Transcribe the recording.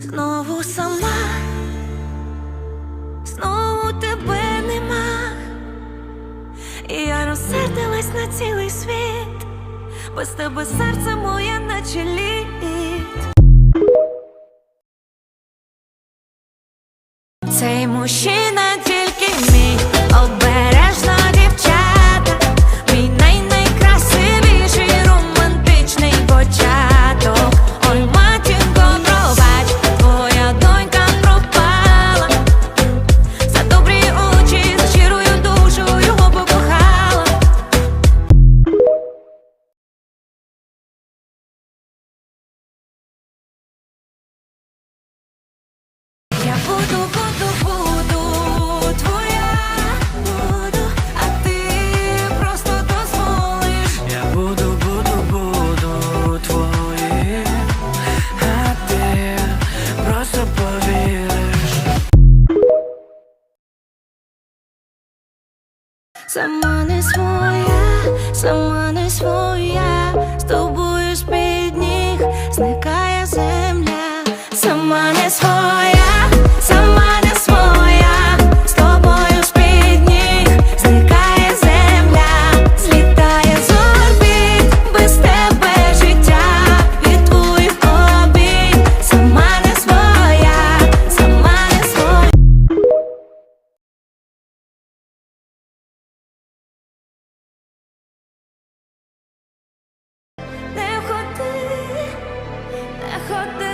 Знову сама, знову тебе нема. І я розсердилась на цілий світ, без тебе серце моє наче лід. Someone is for ya, someone is for ya. cut the